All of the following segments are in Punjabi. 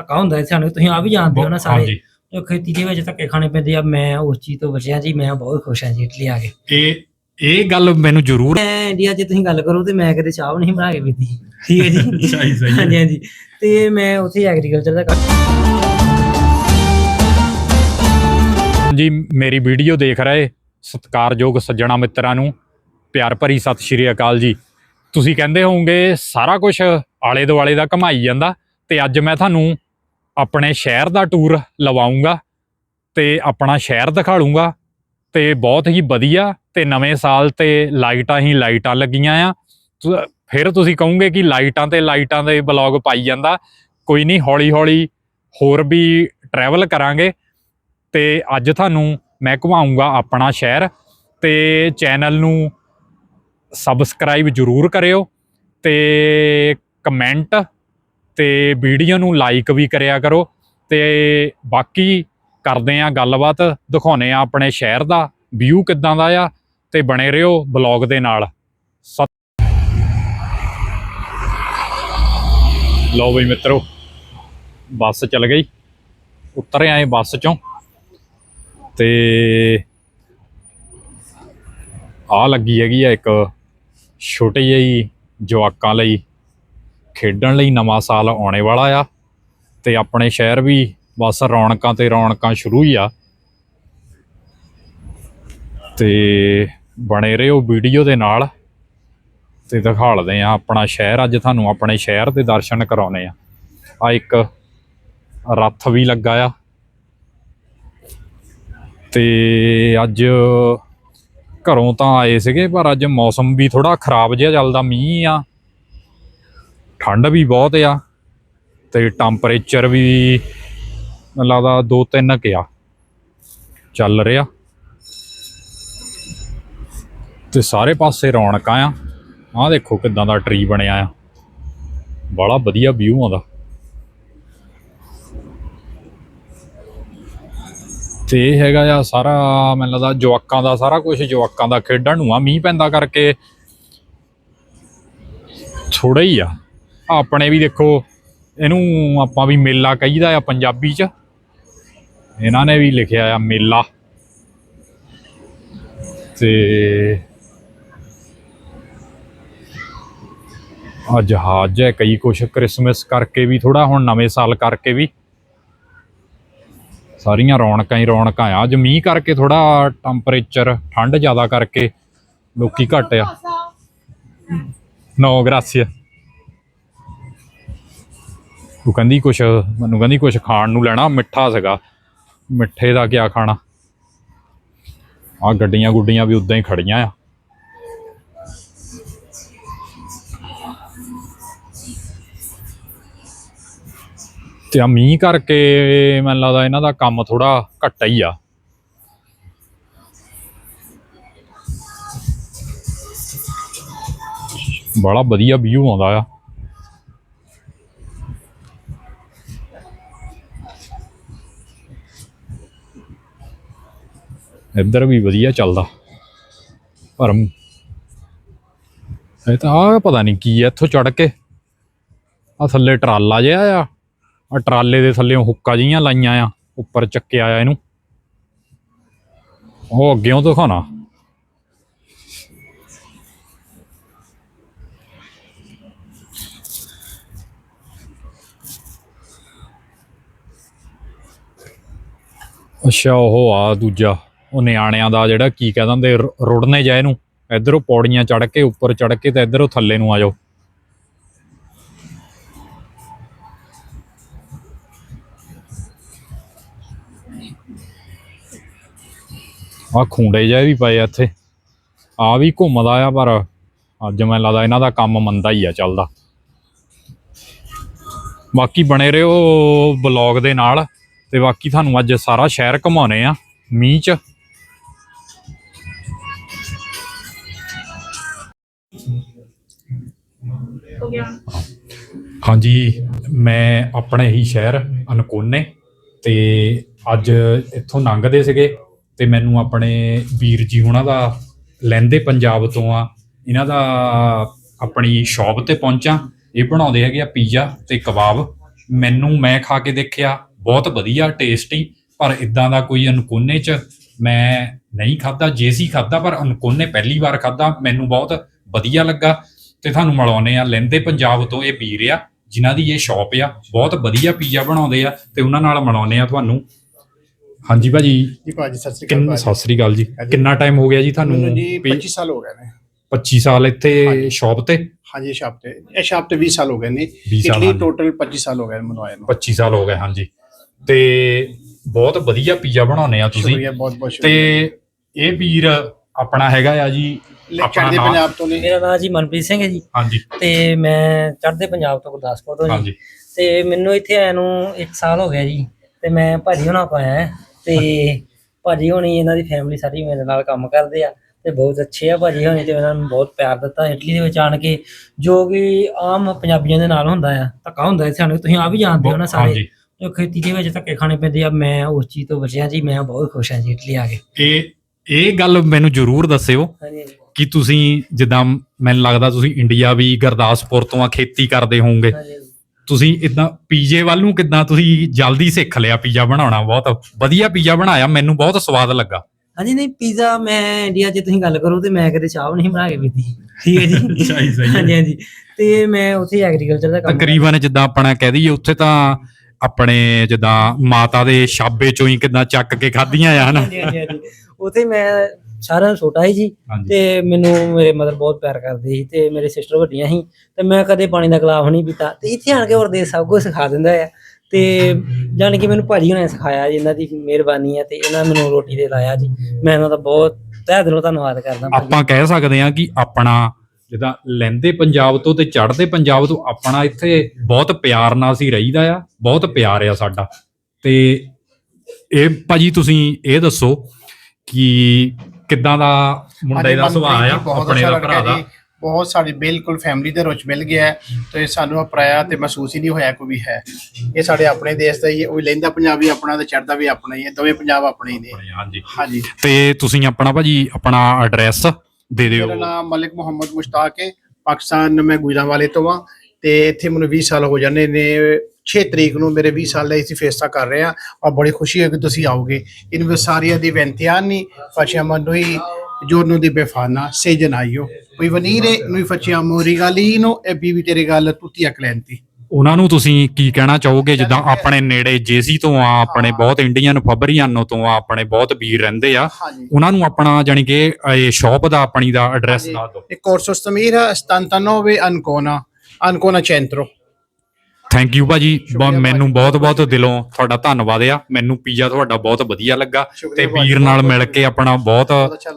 ਧੱਕਾ ਹੁੰਦਾ ਹੈ ਸਾਨੂੰ ਤੁਸੀਂ ਆ ਵੀ ਜਾਣਦੇ ਹੋ ਨਾ ਸਾਰੇ। ਹਾਂਜੀ। ਜੋ ਖੇਤੀ ਦੇ ਵਿੱਚ ਧੱਕੇ ਖਾਣੇ ਪੈਂਦੇ ਆ ਮੈਂ ਉਸ ਚੀਜ਼ ਤੋਂ ਬਚਿਆ ਜੀ ਮੈਂ ਬਹੁਤ ਖੁਸ਼ ਹਾਂ ਜੀ ਇਟਲੀ ਆ ਕੇ। ਇਹ ਇਹ ਗੱਲ ਮੈਨੂੰ ਜ਼ਰੂਰ ਮੈਂ ਇੰਡੀਆ 'ਚ ਤੁਸੀਂ ਗੱਲ ਕਰੋ ਤੇ ਮੈਂ ਕਦੇ ਚਾਹ ਵੀ ਨਹੀਂ ਬਣਾ ਕੇ ਪੀਤੀ। ਠੀਕ ਹੈ ਜੀ? ਸਹੀ ਸਹੀ ਹਾਂਜੀ ਹਾਂਜੀ। ਤੇ ਮੈਂ ਉੱਥੇ ਐਗਰੀਕਲਚਰ ਦਾ ਕੰਮ ਜੀ ਮੇਰੀ ਵੀਡੀਓ ਦੇਖ ਰਹੇ ਸਤਿਕਾਰਯੋਗ ਸੱਜਣਾ ਮਿੱਤਰਾਂ ਨੂੰ ਪਿਆਰ ਭਰੀ ਸਤਿ ਸ਼੍ਰੀ ਅਕਾਲ ਜੀ। ਤੁਸੀਂ ਕਹਿੰਦੇ ਹੋਵੋਗੇ ਸਾਰਾ ਕੁਝ ਆਲੇ ਦੁਆਲੇ ਦਾ ਕਮਾਈ ਜਾਂਦਾ ਤੇ ਅੱਜ ਮੈਂ ਤੁਹਾਨੂੰ ਆਪਣੇ ਸ਼ਹਿਰ ਦਾ ਟੂਰ ਲਵਾਉਂਗਾ ਤੇ ਆਪਣਾ ਸ਼ਹਿਰ ਦਿਖਾਲੂੰਗਾ ਤੇ ਬਹੁਤ ਹੀ ਵਧੀਆ ਤੇ ਨਵੇਂ ਸਾਲ ਤੇ ਲਾਈਟਾਂ ਹੀ ਲਾਈਟਾਂ ਲੱਗੀਆਂ ਆ। ਤੁ- ਫਿਰ ਤੁਸੀਂ ਕਹੋਗੇ ਕਿ ਲਾਈਟਾਂ ਤੇ ਲਾਈਟਾਂ ਦੇ ਬਲੌਗ ਪਾਈ ਜਾਂਦਾ। ਕੋਈ ਨਹੀਂ ਹੌਲੀ ਹੌਲੀ ਹੋਰ ਵੀ ਟਰੈਵਲ ਕਰਾਂਗੇ ਤੇ ਅੱਜ ਤੁਹਾਨੂੰ ਮੈਂ ਘੁਮਾਉਂਗਾ ਆਪਣਾ ਸ਼ਹਿਰ ਤੇ ਚੈਨਲ ਨੂੰ ਸਬਸਕ੍ਰਾਈਬ ਜਰੂਰ ਕਰਿਓ ਤੇ ਕਮੈਂਟ ਤੇ ਵੀਡੀਓ ਨੂੰ ਲਾਈਕ ਵੀ ਕਰਿਆ ਕਰੋ ਤੇ ਬਾਕੀ ਕਰਦੇ ਆ ਗੱਲਬਾਤ ਦਿਖਾਉਨੇ ਆ ਆਪਣੇ ਸ਼ਹਿਰ ਦਾ ਵਿਊ ਕਿੱਦਾਂ ਦਾ ਆ ਤੇ ਬਣੇ ਰਹੋ ਬਲੌਗ ਦੇ ਨਾਲ। ਸਤ- ਲਓ ਬਈ ਮਿੱਤਰੋ, ਬੱਸ ਚੱਲ ਗਈ। ਉਤਰ ਆਏ ਬੱਸ ਚੋਂ ਤੇ ਆ ਲੱਗੀ ਹੈਗੀ ਆ ਇੱਕ ਛੋਟੀ ਜਿਹੀ ਜਵਾਕਾਂ ਲਈ ਖੇਡਣ ਲਈ ਨਵਾਂ ਸਾਲ ਆਉਣੇ ਵਾਲਾ ਆ ਤੇ ਆਪਣੇ ਸ਼ਹਿਰ ਵੀ ਬਸ ਰੌਣਕਾਂ ਤੇ ਰੌਣਕਾਂ ਸ਼ੁਰੂ ਹੀ ਆ। ਤੇ ਬਣੇ ਰਹੋ ਵੀਡੀਓ ਦੇ ਨਾਲ ਤੇ ਦਿਖਾਲਦੇ ਆ ਆਪਣਾ ਸ਼ਹਿਰ। ਅੱਜ ਤੁਹਾਨੂੰ ਆਪਣੇ ਸ਼ਹਿਰ ਦੇ ਦਰਸ਼ਨ ਕਰਾਉਣੇ ਆ। ਆ ਇੱਕ ਰੱਥ ਵੀ ਲੱਗਾ ਆ। ਤੇ ਅੱਜ ਘਰੋਂ ਤਾਂ ਆਏ ਸੀਗੇ, ਪਰ ਅੱਜ ਮੌਸਮ ਵੀ ਥੋੜਾ ਖਰਾਬ ਜਿਹਾ ਚੱਲਦਾ, ਮੀਂਹ ਆ। ਠੰਡ ਵੀ ਬਹੁਤ ਆ ਤੇ ਟੈਂਪਰੇਚਰ ਵੀ ਮੈਨੂੰ ਲੱਗਦਾ 2-3 ਕਿਆ ਚੱਲ ਰਿਹਾ। ਤੇ ਸਾਰੇ ਪਾਸੇ ਰੌਣਕਾਂ ਆ। ਆਹ ਦੇਖੋ ਕਿਦਾਂ ਦਾ ਟਰੀ ਬਣਿਆ ਆ। ਬੜਾ ਵਧੀਆ ਵਿਊ ਆਉਂਦਾ। ਤੇ ਇਹ ਹੈਗਾ ਆ ਸਾਰਾ, ਮੈਨੂੰ ਲੱਗਦਾ ਜਵਾਕਾਂ ਦਾ, ਸਾਰਾ ਕੁਝ ਜਵਾਕਾਂ ਦਾ ਖੇਡਣ ਨੂੰ ਆ। ਮੀਂਹ ਪੈਂਦਾ ਕਰਕੇ ਥੋੜਾ ਹੀ ਆ। ਆਪਣੇ ਵੀ ਦੇਖੋ, ਇਹਨੂੰ ਆਪਾਂ ਵੀ ਮੇਲਾ ਕਹੀਦਾ ਆ ਪੰਜਾਬੀ ਚ। ਇਹਨਾਂ ਨੇ ਵੀ ਲਿਖਿਆ ਆ ਮੇਲਾ। ਤੇ ਆ ਜਹਾਜ਼ ਹੈ ਕਈ ਕੁਛ ਕ੍ਰਿਸਮਸ ਕਰਕੇ ਵੀ ਥੋੜਾ ਹੁਣ ਨਵੇਂ ਸਾਲ ਕਰਕੇ ਵੀ। ਸਾਰੀਆਂ ਰੌਣਕਾਂ ਹੀ ਰੌਣਕਾਂ ਆ। ਅੱਜ ਮੀਂਹ ਕਰਕੇ ਥੋੜਾ ਟੈਂਪਰੇਚਰ ਠੰਡ ਜ਼ਿਆਦਾ ਕਰਕੇ ਲੋਕੀ ਘੱਟ ਆ। ਨੋ ਗ੍ਰਾਸੀਆ। ਉਹ ਕਹਿੰਦੀ ਕੁਛ, ਮੈਨੂੰ ਕਹਿੰਦੀ ਕੁਛ ਖਾਣ ਨੂੰ ਲੈਣਾ, ਮਿੱਠਾ ਸੀਗਾ। ਮਿੱਠੇ ਦਾ ਕਿਆ ਖਾਣਾ? ਆ ਗੱਡੀਆਂ ਗੁੱਡੀਆਂ ਵੀ ਉਦਾਂ ਹੀ ਖੜੀਆਂ ਆ। ਤੇ ਆ ਮੀਂਹ ਕਰਕੇ ਮੈਨੂੰ ਲੱਗਦਾ ਇਹਨਾਂ ਦਾ ਕੰਮ ਥੋੜਾ ਘੱਟ ਹੀ ਆ। ਬੜਾ ਵਧੀਆ ਵਿਊ ਆਉਂਦਾ ਆ। ਇੱਧਰ ਵੀ ਵਧੀਆ ਚੱਲਦਾ। ਪਰ ਇਹ ਤਾਂ ਆ ਪਤਾ ਨਹੀਂ ਕੀ ਹੈ ਇੱਥੋਂ ਚੜ ਕੇ ਆ ਥੱਲੇ ਟਰਾਲਾ ਜਿਹਾ ਆ ਆ ਟਰਾਲੇ ਦੇ ਥੱਲੇ ਹੁੱਕਾ ਜੀਆਂ ਲਾਈਆਂ ਆ, ਉੱਪਰ ਚੱਕਿਆ ਆ ਇਹਨੂੰ। ਉਹ ਅੱਗੇੋਂ ਦਿਖਾਉਣਾ। ਅੱਛਾ, ਉਹ ਆ ਦੂਜਾ। ਉਹ ਨਿਆਣਿਆਂ ਦਾ ਜਿਹੜਾ ਕੀ ਕਹਿ ਦਿੰਦੇ ਰੁੜਨੇ ਜਾ ਇਹਨੂੰ। ਇਧਰੋਂ ਪੌੜੀਆਂ ਚੜ ਕੇ, ਉੱਪਰ ਚੜ ਕੇ ਤੇ ਇਧਰੋਂ ਥੱਲੇ ਨੂੰ ਆ ਜਾਓ। ਆ ਖੁੰਡੇ ਜਿਹੇ ਵੀ ਪਏ ਆ ਇੱਥੇ। ਆ ਵੀ ਘੁੰਮਦਾ ਆ, ਪਰ ਅੱਜ ਮੈਨੂੰ ਲੱਗਦਾ ਇਹਨਾਂ ਦਾ ਕੰਮ ਮੰਦਾ ਹੀ ਆ ਚੱਲਦਾ। ਬਾਕੀ ਬਣੇ ਰਹੋ ਬਲੌਗ ਦੇ ਨਾਲ, ਤੇ ਬਾਕੀ ਤੁਹਾਨੂੰ ਅੱਜ ਸਾਰਾ ਸ਼ਹਿਰ ਘੁਮਾਉਣੇ ਆ, ਮੀਂਹ ਚ। ਹਾਂਜੀ, ਮੈਂ ਆਪਣੇ ਹੀ ਸ਼ਹਿਰ ਅਨਕੋਨੇ ਤੇ ਅੱਜ ਇੱਥੋਂ ਲੰਘਦੇ ਸੀਗੇ ਤੇ ਮੈਨੂੰ ਆਪਣੇ ਵੀਰ ਜੀ ਉਹਨਾਂ ਦਾ ਲੈਂਦੇ ਪੰਜਾਬ ਤੋਂ ਆ। ਇਹਨਾਂ ਦਾ ਆਪਣੀ ਸ਼ਾਪ ਤੇ ਪਹੁੰਚਾ। ਇਹ ਬਣਾਉਂਦੇ ਹੈਗੇ ਆ ਪੀਜ਼ਾ ਤੇ ਕਬਾਬ। ਮੈਨੂੰ ਮੈਂ ਖਾ ਕੇ ਦੇਖਿਆ, ਬਹੁਤ ਵਧੀਆ ਟੇਸਟੀ, ਪਰ ਇਦਾਂ ਦਾ ਕੋਈ ਅਨਕੋਨੇ ਚ ਮੈਂ ਨਹੀਂ ਖਾਦਾ ਜੇਸੀ ਖਾਦਾ ਪਰ ਅਨਕੋਨੇ ਪਹਿਲੀ ਵਾਰ ਖਾਦਾ ਮੈਨੂੰ ਬਹੁਤ ਵਧੀਆ ਲੱਗਾ। ਤੇ ਤੁਹਾਨੂੰ ਮਿਲਾਉਨੇ ਆ ਲੈਂਦੇ ਪੰਜਾਬ ਤੋਂ ਇਹ ਵੀਰ ਆ ਜਿਨ੍ਹਾਂ ਦੀ ਇਹ ਸ਼ਾਪ ਆ ਬਹੁਤ ਵਧੀਆ ਪੀਜ਼ਾ ਬਣਾਉਂਦੇ ਆ ਤੇ ਉਹਨਾਂ ਨਾਲ ਮਿਲਾਉਨੇ ਆ ਤੁਹਾਨੂੰ। ਹਾਂਜੀ ਭਾਜੀ ਜੀ ਭਾਜੀ ਸਤਿ ਸ੍ਰੀ ਅਕਾਲ ਕਿੰਨ ਸਤਿ ਸ੍ਰੀ ਅਕਾਲ ਜੀ। ਕਿੰਨਾ ਟਾਈਮ ਹੋ ਗਿਆ ਜੀ ਤੁਹਾਨੂੰ ਮੈਨੂੰ ਜੀ ਪੀ- 25 ਸਾਲ ਹੋ ਗਏ ਨੇ। 25 ਸਾਲ ਇੱਥੇ। ਸ਼ਾਪ ਤੇ? ਹਾਂਜੀ ਸ਼ਾਪ ਤੇ। ਇਹ ਸ਼ਾਪ ਤੇ 20 ਸਾਲ ਹੋ ਗਏ ਨੇ। 20 ਸਾਲ ਇਟਲੀ। ਟੋਟਲ 25 ਸਾਲ ਹੋ ਗਏ ਮੈਨੂੰ ਆਏ ਨੂੰ। 25 ਸਾਲ ਹੋ ਗਏ ਹਾਂਜੀ। ਤੇ ਬਹੁਤ ਵਧੀਆ ਪੀਜ਼ਾ ਬਣਾਉਂਦੇ ਆ ਤੁਸੀਂ। ਤੇ ਇਹ ਵੀਰ ਆਪਣਾ ਹੈਗਾ ਆ ਜੀ ਲੈ ਆਪਣਾ ਚੜ੍ਹਦੇ ਨਾਮ- ਪੰਜਾਬ ਤੋਂ ਨੇ। ਮੇਰਾ ਨਾਮ ਜੀ ਮਨਪ੍ਰੀਤ ਸਿੰਘ ਹੈ ਜੀ। ਹਾਂਜੀ। ਤੇ ਮੈਂ ਚੜ੍ਹਦੇ ਪੰਜਾਬ ਤੋਂ ਗੁਰਦਾਸਪੁਰ ਤੋਂ ਜੀ। ਹਾਂਜੀ। ਤੇ ਮੈਨੂੰ ਇੱਥੇ ਆਇਆ ਨੂੰ 1 ਸਾਲ ਹੋ ਗਿਆ ਜੀ। ਤੇ ਮੈਂ ਭਾਜੀ ਹੋਣਾ ਪਾਇਆ ਹੈ ਤੇ ਭਾਜੀ ਹੋਣੀ ਇਹਨਾਂ ਦੀ ਫੈਮਿਲੀ ਸਾਰੀ ਮੇਰੇ ਨਾਲ ਕੰਮ ਕਰਦੇ ਆ। ਤੇ ਬਹੁਤ ਅੱਛੇ ਆ ਭਾਜੀ ਹੋਣੀ ਤੇ ਉਹਨਾਂ ਨੂੰ ਬਹੁਤ ਪਿਆਰ ਦਿੱਤਾ ਇਟਲੀ ਦੇ ਵਿੱਚ ਆਣ ਕੇ। ਜੋ ਕਿ ਆਮ ਪੰਜਾਬੀਆਂ ਦੇ ਨਾਲ ਹੁੰਦਾ ਆ। ਧੱਕਾ ਹੁੰਦਾ ਇੱਥੇ ਸਾਨੂੰ ਤੁਸੀਂ ਆ ਵੀ ਜਾਣਦੇ ਹੋ ਨਾ ਸਾਰੇ। ਹਾਂਜੀ। ਜੋ ਖੇਤੀ ਦੇ ਵਿੱਚ ਧੱਕੇ ਖਾਣੇ ਪੈਂਦੇ ਆ। ਮੈਂ ਉਸ ਚੀਜ਼ ਤੋਂ ਬਚਿਆ ਜੀ। ਮੈਂ ਬਹੁਤ ਖੁਸ਼ ਹਾਂ ਜੀ ਇਟਲੀ ਆ ਕੇ। ਇਹ ਇਹ ਗੱਲ ਮੈਨੂੰ ਜ਼ਰੂਰ ਦੱਸਿਓ। ਹਾਂਜੀ। ਕਿ ਤੁਸੀਂ ਜਿੱਦਾਂ ਮੈਨੂੰ ਲੱਗਦਾ ਤੁਸੀਂ ਇੰਡੀਆ ਵੀ ਗੁਰਦਾਸਪੁਰ ਤੋਂ ਆ ਖੇਤੀ ਕਰਦੇ ਹੋਵੋਗੇ। ਤੁਸੀਂ ਇਦਾਂ ਪੀਜ਼ੇ ਵੱਲ ਨੂੰ ਕਿਦਾਂ ਤੁਸੀਂ ਜਲਦੀ ਸਿੱਖ ਲਿਆ ਪੀਜ਼ਾ ਬਣਾਉਣਾ? ਬਹੁਤ ਵਧੀਆ ਪੀਜ਼ਾ ਬਣਾਇਆ ਮੈਨੂੰ ਬਹੁਤ ਸਵਾਦ ਲੱਗਾ। ਹਾਂਜੀ ਨਹੀਂ ਪੀਜ਼ਾ ਮੈਂ ਇੰਡੀਆ 'ਚ ਤੁਸੀਂ ਗੱਲ ਕਰੋ ਤੇ ਮੈਂ ਕਦੇ ਚਾਹ ਨਹੀਂ ਬਣਾ ਕੇ ਪੀਤੀ। ਠੀਕ ਹੈ ਜੀ? ਸਹੀ ਸਹੀ ਹਾਂਜੀ ਹਾਂਜੀ। ਤੇ ਮੈਂ ਉੱਥੇ ਐਗਰੀਕਲਚਰ ਦਾ ਕੰਮ ਤਕਰੀਬਨ ਜਿੱਦਾਂ ਆਪਣਾ ਕਹਿ ਦਈਏ ਉੱਥੇ ਤਾਂ ਆਪਣੇ ਜਿੱਦਾਂ ਮਾਤਾ ਦੇ ਛਾਬੇ ਚੋਂ ਹੀ ਕਿਦਾਂ ਚੱਕ ਕੇ ਖਾਧੀਆਂ ਆ ਹਨਾ? ਹਾਂਜੀ ਹਾਂਜੀ ਹਾਂਜੀ। ਉੱਥੇ ਮੈਂ ਸਾਰਿਆਂ ਨੂੰ ਛੋਟਾ ਸੀ ਜੀ ਹਾਂਜੀ। ਤੇ ਮੈਨੂੰ ਮੇਰੇ ਮਦਰ ਬਹੁਤ ਪਿਆਰ ਕਰਦੇ ਸੀ ਤੇ ਮੇਰੇ ਸਿਸਟਰ ਵੱਡੀਆਂ ਸੀ ਤੇ ਮੈਂ ਕਦੇ ਪਾਣੀ ਦਾ ਗਲਾਸ ਨਹੀਂ ਪੀਤਾ ਤੇ ਇੱਥੇ ਆਣ ਕੇ ਹੋਰ ਦੇ ਸਭ ਕੁਝ ਸਿਖਾ ਦਿੰਦਾ ਆ ਤੇ ਜਾਣ ਕਿ ਮੈਨੂੰ ਭਾਜੀ ਹੁਣੇ ਸਿਖਾਇਆ ਜੀ ਇਹਨਾਂ ਦੀ ਮਿਹਰਬਾਨੀ ਹੈ ਤੇ ਇਹਨਾਂ ਮੈਨੂੰ ਰੋਟੀ ਦੇ ਲਾਇਆ ਜੀ। ਮੈਂ ਇਹਨਾਂ ਦਾ ਬਹੁਤ ਤਹਿ ਦਿਲੋਂ ਧੰਨਵਾਦ ਕਰਦਾ ਭਾਜੀ। ਆਪਾਂ ਕਹਿ ਸਕਦੇ ਹਾਂ ਕਿ ਆਪਣਾ ਜਿੱਦਾਂ ਲੈਂਦੇ ਪੰਜਾਬ ਤੋਂ ਤੇ ਚੜ੍ਹਦੇ ਪੰਜਾਬ ਤੋਂ ਆਪਣਾ ਇੱਥੇ ਬਹੁਤ ਪਿਆਰ ਨਾਲ ਅਸੀਂ ਰਹੀਦਾ ਆ ਬਹੁਤ ਪਿਆਰ ਆ ਸਾਡਾ। ਤੇ ਇਹ ਭਾਜੀ ਤੁਸੀਂ ਇਹ ਦੱਸੋ ਕਿ ਕਿੱਦਾਂ ਦਾ ਮੁੰਡੇ ਦਾ ਸੁਭਾਅ ਆ ਆਪਣੇ ਦਾ ਭਰਾ ਦਾ? ਬਹੁਤ ਸਾਡੀ ਬਿਲਕੁਲ ਫੈਮਿਲੀ ਦੇ ਵਿੱਚ ਮਿਲ ਗਿਆ ਤੇ ਸਾਨੂੰ ਅਪਰਾਇਆ ਤੇ ਮਹਿਸੂਸ ਹੀ ਨਹੀਂ ਹੋਇਆ ਕੋਈ ਵੀ ਹੈ। ਇਹ ਸਾਡੇ ਆਪਣੇ ਦੇਸ਼ ਦਾ ਹੀ ਹੈ ਉਹ ਲੈਂਦਾ ਪੰਜਾਬੀ ਆਪਣਾ ਤੇ ਚੜਦਾ ਵੀ ਆਪਣਾ ਹੀ ਹੈ ਦੋਵੇਂ ਪੰਜਾਬ ਆਪਣੇ ਹੀ ਨੇ। ਹਾਂਜੀ। ਹਾਂਜੀ। ਤੇ ਤੁਸੀਂ ਆਪਣਾ ਭਾਜੀ ਆਪਣਾ ਐਡਰੈਸ ਦੇ ਦਿਓ। ਮੇਰਾ ਨਾਮ ਮਲਿਕ ਮੁਹੰਮਦ ਮੁਸ਼ਤਾਕ ਹੈ ਪਾਕਿਸਤਾਨ ਮੈਂ ਗੁਜਰਾਂਵਾਲੇ ਤੋਂ ਆ ਤੇ ਇੱਥੇ ਮੈਨੂੰ 20 ਸਾਲ ਹੋ ਜਾਂਦੇ ਨੇ। 6 ਤਰੀਕ ਨੂੰ ਮੇਰੇ 20 ਸਾਲ ਦਾ ਅਸੀਂ ਫੇਸਟਾ ਕਰ ਰਹੇ ਆ ਔਰ ਬੜੀ ਖੁਸ਼ੀ ਹੈ ਕਿ ਤੁਸੀਂ ਆਓਗੇ। anni facciamo noi giorno di Befana 6 gennaio puoi venire noi facciamo un regalino e vi vi regalo tutti a clienti ਉਹਨਾਂ ਨੂੰ ਤੁਸੀਂ ਕੀ ਕਹਿਣਾ ਚਾਹੋਗੇ? ਜਿੱਦਾਂ ਆਪਣੇ ਨੇੜੇ ਜੇਸੀ ਤੋਂ ਆ ਆਪਣੇ ਬਹੁਤ ਇੰਡੀਅਨ ਫਬਰੀਆਨੋ ਤੋਂ ਆ ਆਪਣੇ ਬਹੁਤ ਵੀਰ ਰਹਿੰਦੇ ਆ। ਉਹਨਾਂ ਨੂੰ ਆਪਣਾ ਜਾਨੀ ਕਿ ਇਹ ਸ਼ਾਪ ਦਾ ਆਪਣੀ ਦਾ ਐਡਰੈਸ। ਦੱਸ ਦਿਓ। e Corso Stamira 79 Ancona Centro thank you ਭਾਜੀ। ਮੈਨੂੰ ਬਹੁਤ ਬਹੁਤ ਦਿਲੋਂ ਤੁਹਾਡਾ ਧੰਨਵਾਦ ਆ। ਮੈਨੂੰ ਪੀਜ਼ਾ ਤੁਹਾਡਾ ਬਹੁਤ ਵਧੀਆ ਲੱਗਾ ਤੇ ਵੀਰ ਨਾਲ ਮਿਲ ਕੇ ਆਪਣਾ ਬਹੁਤ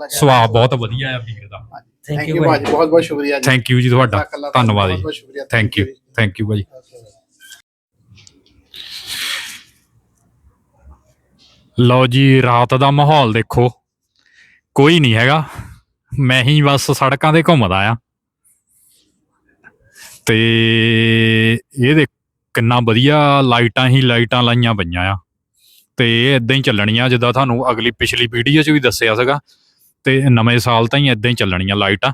ਸੁਭਾਅ ਬਹੁਤ ਵਧੀਆ ਆ ਵੀਰ ਦਾ। ਥੈਂਕ ਯੂ ਭਾਜੀ। ਬਹੁਤ ਬਹੁਤ ਸ਼ੁਕਰੀਆ ਜੀ। ਥੈਂਕ ਯੂ ਜੀ ਤੁਹਾਡਾ। ਧੰਨਵਾਦ ਜੀ। Thank you. ਥੈਂਕ ਯੂ ਭਾਜੀ। ਲਓ ਜੀ ਰਾਤ ਦਾ ਮਾਹੌਲ ਦੇਖੋ। ਕੋਈ ਨਹੀਂ ਹੈਗਾ। ਮੈਂ ਹੀ ਬਸ ਸੜਕਾਂ ਤੇ ਘੁੰਮਦਾ ਆ। ਤੇ ਇਹ ਦੇਖ ਕਿੰਨਾ ਵਧੀਆ ਲਾਈਟਾਂ ਹੀ ਲਾਈਟਾਂ ਲਾਈਆਂ ਪਈਆਂ ਆ। ਤੇ ਇਹ ਇਦਾਂ ਹੀ ਚੱਲਣੀਆਂ ਜਿੱਦਾਂ ਤੁਹਾਨੂੰ ਅਗਲੀ ਪਿਛਲੀ ਵੀਡੀਓ 'ਚ ਵੀ ਦੱਸਿਆ ਸੀਗਾ। ਤੇ ਨਵੇਂ ਸਾਲ ਤਾਂ ਹੀ ਇਦਾਂ ਹੀ ਚੱਲਣੀਆਂ ਲਾਈਟਾਂ।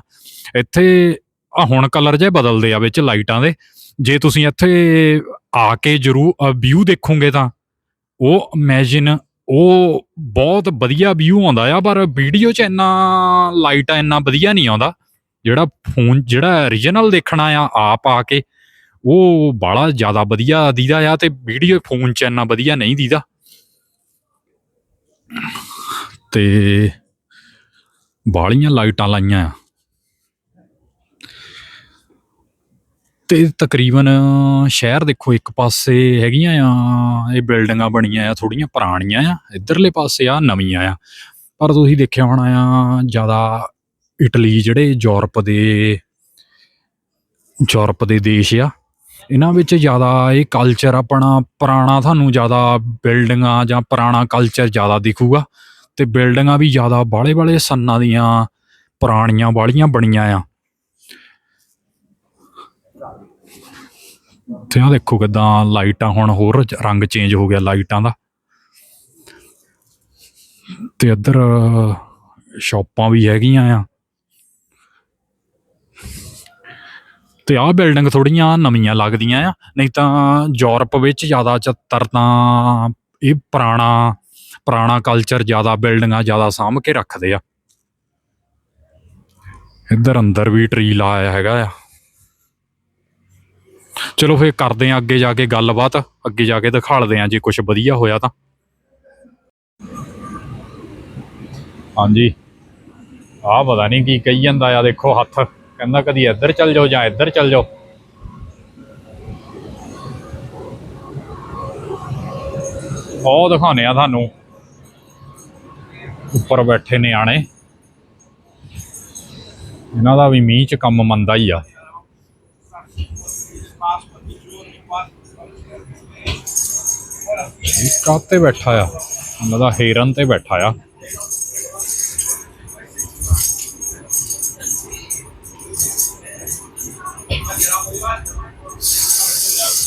ਇੱਥੇ ਆ ਹੁਣ ਕਲਰ ਜੇ ਬਦਲਦੇ ਆ ਵਿੱਚ ਲਾਈਟਾਂ ਦੇ। ਜੇ ਤੁਸੀਂ ਇੱਥੇ ਆ ਕੇ ਜਰੂਰ ਵਿਊ ਦੇਖੋਗੇ ਤਾਂ ਉਹ ਇਮੇਜਿਨ ਉਹ ਬਹੁਤ ਵਧੀਆ ਵਿਊ ਆਉਂਦਾ ਆ, ਪਰ ਵੀਡੀਓ 'ਚ ਇੰਨਾ ਲਾਈਟ ਇੰਨਾ ਵਧੀਆ ਨਹੀਂ ਆਉਂਦਾ। ਜਿਹੜਾ ਫੋਨ, ਜਿਹੜਾ origignal ਦੇਖਣਾ ਆ, ਆਪ ਆ ਕੇ, ਉਹ ਬੜਾ ਜ਼ਿਆਦਾ ਵਧੀਆ ਦੀਦਾ ਆ ਤੇ ਵੀਡੀਓ ਫੋਨ 'ਚ ਇੰਨਾ ਵਧੀਆ ਨਹੀਂ ਦੀਦਾ। ਤੇ ਬਾਲੀਆਂ ਲਾਈਟਾਂ ਲਾਈਆਂ ਆ। ਤੇ ਤਕਰੀਬਨ ਸ਼ਹਿਰ ਦੇਖੋ, ਇੱਕ ਪਾਸੇ ਹੈਗੀਆਂ ਆ, ਇਹ ਬਿਲਡਿੰਗਾਂ ਬਣੀਆਂ ਆ ਥੋੜੀਆਂ ਪੁਰਾਣੀਆਂ ਆ, ਇਧਰਲੇ ਪਾਸੇ ਆ, ਨਵੀਆਂ ਆ। ਪਰ ਤੁਸੀਂ ਦੇਖਿਆ ਹੋਣਾ ਆ, ਜ਼ਿਆਦਾ ਇਟਲੀ ਜਿਹੜੇ ਯੂਰਪ ਦੇ ਯੂਰਪ ਦੇ ਦੇਸ਼ ਆ, ਇਹਨਾਂ ਵਿੱਚ ਜ਼ਿਆਦਾ ਇਹ ਕਲਚਰ ਆਪਣਾ ਪੁਰਾਣਾ ਤੁਹਾਨੂੰ ਜ਼ਿਆਦਾ ਬਿਲਡਿੰਗਾਂ ਜਾਂ ਪੁਰਾਣਾ ਕਲਚਰ ਜ਼ਿਆਦਾ ਦਿਖੂਗਾ ਤੇ ਬਿਲਡਿੰਗਾਂ ਵੀ ਜ਼ਿਆਦਾ ਬਾਲੇ ਬਾਲੇ ਸੰਨਾਂ ਦੀਆਂ ਪੁਰਾਣੀਆਂ ਵਾਲੀਆਂ ਬਣੀਆਂ ਆ। ਤੇ ਆ ਦੇਖੋ ਕਿਦਾਂ ਲਾਈਟਾਂ ਹੁਣ ਹੋਰ ਰੰਗ ਚੇਂਜ ਹੋ ਗਿਆ ਲਾਈਟਾਂ ਦਾ। ਤੇ ਇੱਧਰ ਸ਼ਾਪਾਂ ਵੀ ਹੈਗੀਆਂ ਆ। ਤੇ ਆਹ ਬਿਲਡਿੰਗ ਥੋੜੀਆਂ ਨਵੀਆਂ ਲੱਗਦੀਆਂ ਆ, ਨਹੀਂ ਤਾਂ ਯੂਰਪ ਵਿੱਚ ਜ਼ਿਆਦਾ ਚੱਤਰ ਤਾਂ ਇਹ ਪੁਰਾਣਾ ਪੁਰਾਣਾ ਕਲਚਰ ਜ਼ਿਆਦਾ ਬਿਲਡਿੰਗਾਂ ਜ਼ਿਆਦਾ ਸਾਂਭ ਕੇ ਰੱਖਦੇ ਆ। ਇੱਧਰ ਅੰਦਰ ਵੀ ਟਰੀ ਲਾਇਆ ਹੈਗਾ ਆ। ਚਲੋ ਫੇਰ ਕਰਦੇ ਆ ਅੱਗੇ ਜਾ ਕੇ ਗੱਲਬਾਤ, ਅੱਗੇ ਜਾ ਕੇ ਦਿਖਾਲਦੇ ਆ, ਜੇ ਕੁਝ ਵਧੀਆ ਹੋਇਆ ਤਾਂ। ਹਾਂਜੀ। ਆਹ ਪਤਾ ਨਹੀਂ ਕੀ ਕਹੀ ਜਾਂਦਾ ਆ, ਦੇਖੋ ਹੱਥ। ਕਹਿੰਦਾ ਕਦੀ ਇੱਧਰ ਚੱਲ ਜਾਓ ਜਾਂ ਇੱਧਰ ਚੱਲ ਜਾਓ। ਉਹ ਦਿਖਾਉਣੇ ਆ ਤੁਹਾਨੂੰ। ਉੱਪਰ ਬੈਠੇ ਨਿਆਣੇ। ਇਹਨਾਂ ਦਾ ਵੀ ਮੀਂਹ ਚ ਕੰਮ ਮੰਦਾ ਹੀ ਆ। ਕਾਤੇ ਬੈਠਾ ਆ? ਉਹਨਾਂ ਦਾ ਹੀਰਨ ਤੇ ਬੈਠਾ ਆ।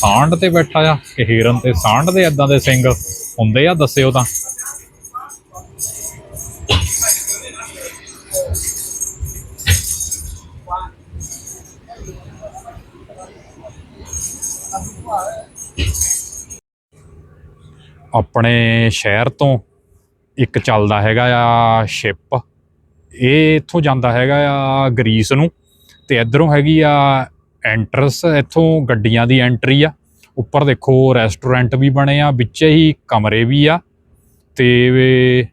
ਸਾਂਢ ਤੇ ਬੈਠਾ ਆ, ਕਿ ਹੀਰਨ ਤੇ ਸਾਂਢ ਦੇ ਇਦਾਂ ਦੇ ਸਿੰਘ ਹੁੰਦੇ ਆ, ਦੱਸਿਓ ਤਾਂ। ਆਪਣੇ ਸ਼ਹਿਰ ਤੋਂ ਇੱਕ ਚੱਲਦਾ ਹੈਗਾ ਆ ਸ਼ਿਪ। ਇਹ ਇੱਥੋਂ ਜਾਂਦਾ ਹੈਗਾ ਆ ਗ੍ਰੀਸ ਨੂੰ, ਤੇ ਇਧਰੋਂ ਹੈਗੀ ਆ ਐਂਟਰਸ ਇੱਥੋਂ ਗੱਡੀਆਂ ਦੀ ਐਂਟਰੀ ਆ। ਉੱਪਰ ਦੇਖੋ ਰੈਸਟੋਰੈਂਟ ਵੀ ਬਣੇ ਆ, ਵਿੱਚ ਹੀ ਕਮਰੇ ਵੀ ਆ। ਤੇ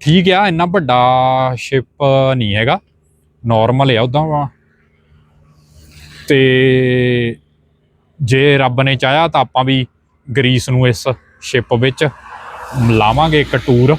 ਠੀਕ ਆ, ਇੰਨਾ ਵੱਡਾ ਸ਼ਿਪ ਨਹੀਂ ਹੈਗਾ। ਨਾਰਮਲ ਆ ਉਦਾਂ ਤੇ ਜੇ ਰੱਬ ਨੇ ਚਾਹਿਆ ਤਾਂ ਆਪਾਂ ਵੀ ਗ੍ਰੀਸ ਨੂੰ ਇਸ ਸ਼ਿਪ ਵਿੱਚ ਲਾਵਾਂਗੇ ਇੱਕ ਟੂਰ